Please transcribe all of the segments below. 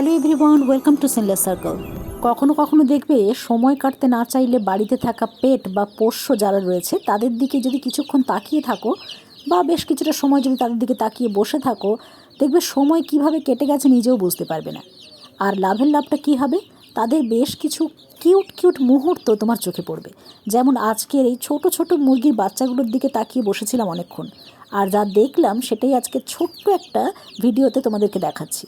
Hello everyone, welcome to sinless circle. কখনো কখনো দেখবে সময় কাটতে না চাইলে বাড়িতে থাকা পেট বা পোষ্য যারা রয়েছে, তাদের দিকে যদি কিছুক্ষণ তাকিয়ে থাকো বা বেশ কিছুটা সময় যদি তাদের দিকে তাকিয়ে বসে থাকো, দেখবে সময় কীভাবে কেটে গেছে নিজেও বুঝতে পারবে না। আর লাভের লাভটা কী হবে? তাদের বেশ কিছু কিউট কিউট মুহূর্ত তোমার চোখে পড়বে। যেমন আজকের এই ছোট ছোট মুরগির বাচ্চাগুলোর দিকে তাকিয়ে বসেছিলাম অনেকক্ষণ। আর যা দেখলাম, সেটাই আজকে ছোট্ট একটা ভিডিওতে তোমাদেরকে দেখাচ্ছি।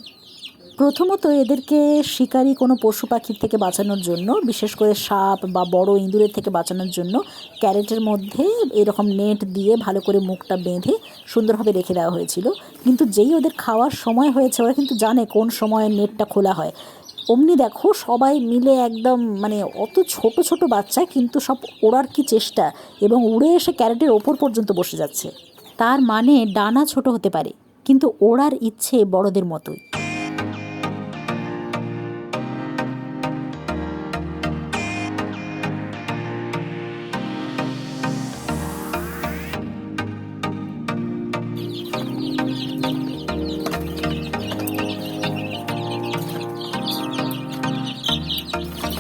প্রথমত এদেরকে শিকারী কোনো পশু পাখির থেকে বাঁচানোর জন্য, বিশেষ করে সাপ বা বড় ইঁদুরের থেকে বাঁচানোর জন্য ক্যারেটের মধ্যে এরকম নেট দিয়ে ভালো করে মুখটা বেঁধে সুন্দরভাবে রেখে দেওয়া হয়েছিল। কিন্তু যেই ওদের খাওয়ার সময় হয়েছে, ওরা কিন্তু জানে কোন সময় নেটটা খোলা হয়। অমনি দেখো সবাই মিলে একদম মানে অত ছোট ছোট বাচ্চা, কিন্তু সব ওড়ার কি চেষ্টা এবং উড়ে এসে ক্যারেটের ওপর পর্যন্ত বসে যাচ্ছে। তার মানে ডানা ছোট হতে পারে, কিন্তু ওড়ার ইচ্ছে বড়দের মতোই।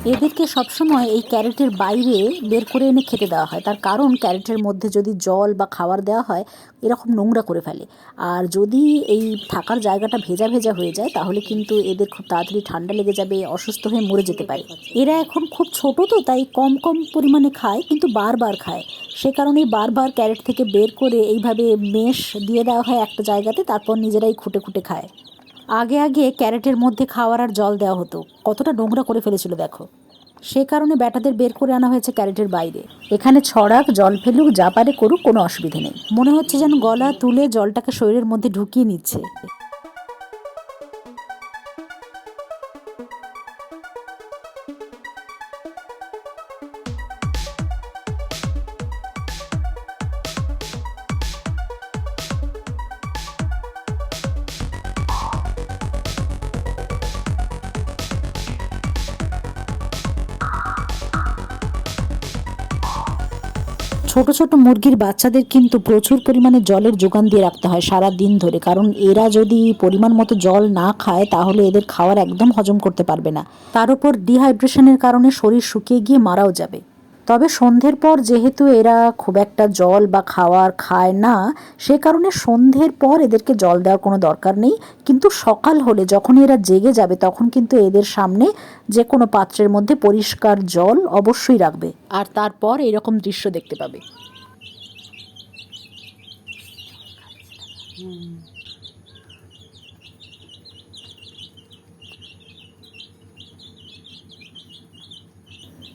এদেরকে সবসময় এই ক্যারেটের বাইরে বের করে এনে খেতে দেওয়া হয়। তার কারণ ক্যারেটের মধ্যে যদি জল বা খাবার দেওয়া হয়, এরকম নোংরা করে ফেলে। আর যদি এই থাকার জায়গাটা ভেজা ভেজা হয়ে যায়, তাহলে কিন্তু এদের খুব তাড়াতাড়ি ঠান্ডা লেগে যাবে, অসুস্থ হয়ে মরে যেতে পারে। এরা এখন খুব ছোট তো, তাই কম কম পরিমাণে খায়, কিন্তু বারবার খায়। সে কারণেই বারবার ক্যারেট থেকে বের করে এইভাবে মেশ দিয়ে দেওয়া হয় একটা জায়গাতে, তারপর নিজেরাই খুঁটে খুঁটে খায়। আগে আগে ক্যারেটের মধ্যে খাওয়ার আর জল দেওয়া হতো। কতটা নোংরা করে ফেলেছিল দেখো। সে কারণে ব্যাটাদের বের করে আনা হয়েছে ক্যারেটের বাইরে। এখানে ছড়াক, জল ফেলুক, যা পারে করুক, কোনো অসুবিধে নেই। মনে হচ্ছে যেন গলা, তুলে জলটাকে শরীরের মধ্যে ঢুকিয়ে নিচ্ছে। ছোট ছোট মুরগির বাচ্চাদের কিন্তু প্রচুর পরিমাণে জলের যোগান দিয়ে রাখতে হয় সারা দিন ধরে। কারণ এরা যদি পরিমাণ মতো জল না খায়, তাহলে এদের খাওয়ার একদম হজম করতে পারবে না। তার উপর ডিহাইড্রেশনের কারণে শরীর শুকিয়ে গিয়ে মারাও যাবে। তবে সন্ধ্যের পর যেহেতু এরা খুব একটা জল বা খাওয়ার খায় না, সে কারণে সন্ধ্যের পর এদেরকে জল দেওয়ার কোনো দরকার নেই। কিন্তু সকাল হলে যখন এরা জেগে যাবে, তখন কিন্তু এদের সামনে যে কোনো পাত্রের মধ্যে পরিষ্কার জল অবশ্যই রাখবে। আর তারপর এরকম দৃশ্য দেখতে পাবে।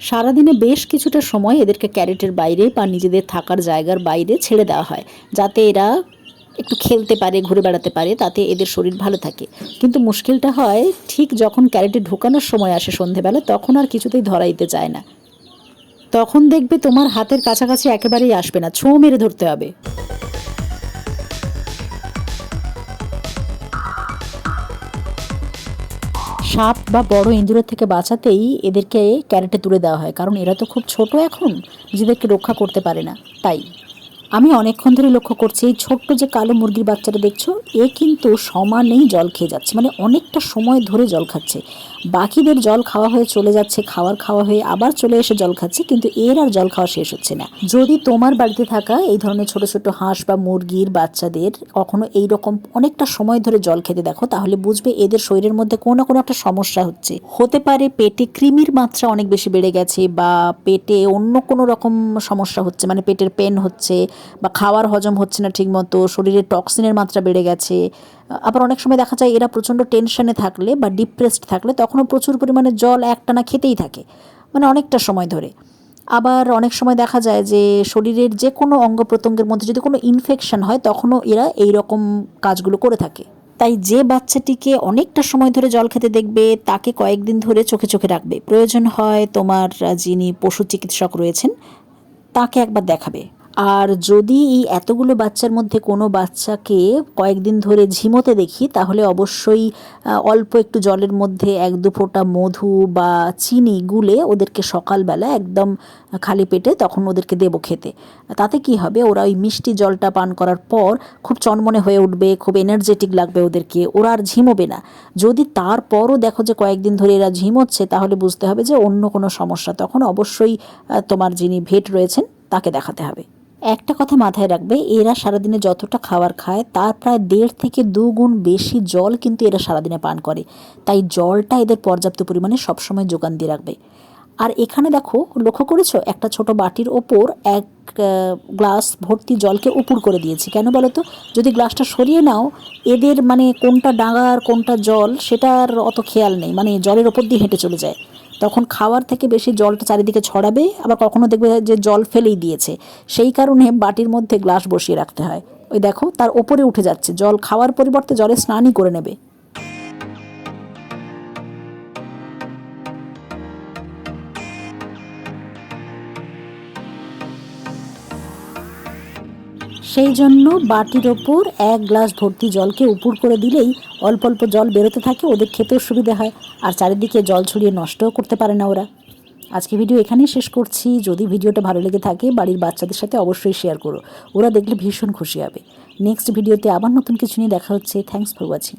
সারাদিনে বেশ কিছুটা সময় এদেরকে ক্যারেটের বাইরে বা নিজেদের থাকার জায়গার বাইরে ছেড়ে দেওয়া হয়, যাতে এরা একটু খেলতে পারে, ঘুরে বেড়াতে পারে, তাতে এদের শরীর ভালো থাকে। কিন্তু মুশকিলটা হয়, ঠিক যখন ক্যারেটে ঢোকানোর সময় আসে সন্ধেবেলা, তখন আর কিছুতেই ধরা দিতে চায় না। তখন দেখবে তোমার হাতের কাছাকাছি একেবারেই আসবে না, ছোঁ মেরে ধরতে হবে। সাপ বা বড় ইঁদুরের থেকে বাঁচাতেই এদেরকে ক্যারেটে তুলে দেওয়া হয়। কারণ এরা তো খুব ছোট এখন, নিজেদেরকে রক্ষা করতে পারে না। তাই আমি অনেকক্ষণ ধরে লক্ষ্য করছি, এই ছোট্ট যে কালো মুরগির বাচ্চাটা দেখছ, এ কিন্তু সমানেই জল খেয়ে যাচ্ছে মানে অনেকটা সময় ধরে জল খাচ্ছে। বাকিদের জল খাওয়া হয়ে চলে যাচ্ছে, খাওয়ার খাওয়া হয়ে আবার চলে এসে জল খাচ্ছে, কিন্তু এর আর জল খাওয়া শেষ হচ্ছে না। যদি তোমার বাড়িতে থাকা এই ধরনের ছোট ছোট হাঁস বা মুরগির বাচ্চাদের কখনো এই রকম অনেকটা সময় ধরে জল খেতে দেখো, তাহলে বুঝবে এদের শরীরের মধ্যে কোনো না কোনো একটা সমস্যা হচ্ছে। হতে পারে পেটে কৃমির মাত্রা অনেক বেশি বেড়ে গেছে বা পেটে অন্য কোনো রকম সমস্যা হচ্ছে মানে পেটের পেন হচ্ছে বা খাওয়ার হজম হচ্ছে না ঠিকমতো, শরীরে টক্সিনের মাত্রা বেড়ে গেছে। আবার অনেক সময় দেখা যায় এরা প্রচণ্ড টেনশনে থাকলে বা ডিপ্রেসড থাকলে তখনও প্রচুর পরিমাণে জল একটানা খেতেই থাকে মানে অনেকটা সময় ধরে। আবার অনেক সময় দেখা যায় যে শরীরের যে কোনো অঙ্গ প্রত্যঙ্গের মধ্যে যদি কোনো ইনফেকশন হয় তখনও এরা এই রকম কাজগুলো করে থাকে। তাই যে বাচ্চাটিকে অনেকটা সময় ধরে জল খেতে দেখবে, তাকে কয়েকদিন ধরে চোখে চোখে রাখবে। প্রয়োজন হয় তোমার যিনি পশু চিকিৎসক রয়েছেন, তাকে একবার দেখাবে। আর যদি এই এতগুলো বাচ্চার মধ্যে কোনো বাচ্চাকে কয়েকদিন ধরে ঝিমোতে দেখি, তাহলে অবশ্যই অল্প একটু জলের মধ্যে এক দু ফোঁটা মধু বা চিনি গুলে ওদেরকে সকালবেলা একদম খালি পেটে তখন ওদেরকে দেবো খেতে। তাতে কি হবে? ওরা ওই মিষ্টি জলটা পান করার পর খুব চনমনে হয়ে উঠবে, খুব এনার্জেটিক লাগবে ওদেরকে, ওরা আর ঝিমোবে না। যদি তারপরও দেখো যে কয়েকদিন ধরে এরা ঝিমোচ্ছে, তাহলে বুঝতে হবে যে অন্য কোনো সমস্যা। তখন অবশ্যই তোমার যিনি ভেট রয়েছেন, তাকে দেখাতে হবে। একটা কথা মাথায় রাখবে, এরা সারাদিনে যতটা খাবার খায়, তার প্রায় দেড় থেকে দু গুণ বেশি জল কিন্তু এরা সারাদিনে পান করে। তাই জলটা এদের পর্যাপ্ত পরিমাণে সবসময় যোগান দিয়ে রাখবে। আর এখানে দেখো, লক্ষ্য করেছ? একটা ছোট বাটির ওপর এক গ্লাস ভর্তি জলকে উপুর করে দিয়েছি। কেন বলো তো যদি গ্লাসটা সরিয়ে নাও, এদের মানে কোনটা ডাঙা আর কোনটা জল, সেটার অত খেয়াল নেই। মানে জলের ওপর দিয়ে হেঁটে চলে যায়। তখন খাওয়ার থেকে বেশি জলটা চারিদিকে ছড়াবে, আবার কখনো দেখবে যে জল ফেলেই দিয়েছে। সেই কারণে বাটির মধ্যে গ্লাস বসিয়ে রাখতে হয়। ওই দেখো, তার ওপরে উঠে যাচ্ছে। জল খাওয়ার পরিবর্তে জলে স্নানই করে নেবে। সেই জন্য বাটির ওপর এক গ্লাস ভর্তি জলকে উপুর করে দিলেই অল্প অল্প জল বেরোতে থাকে, ওদের খেতেও সুবিধে হয়। আর চারিদিকে জল ছড়িয়ে নষ্টও করতে পারে না ওরা। আজকে ভিডিও এখানেই শেষ করছি। যদি ভিডিওটা ভালো লেগে থাকে, বাড়ির বাচ্চাদের সাথে অবশ্যই শেয়ার করো। ওরা দেখলে ভীষণ খুশি হবে। নেক্সট ভিডিওতে আবার নতুন কিছু নিয়ে দেখা হচ্ছে। Thanks for watching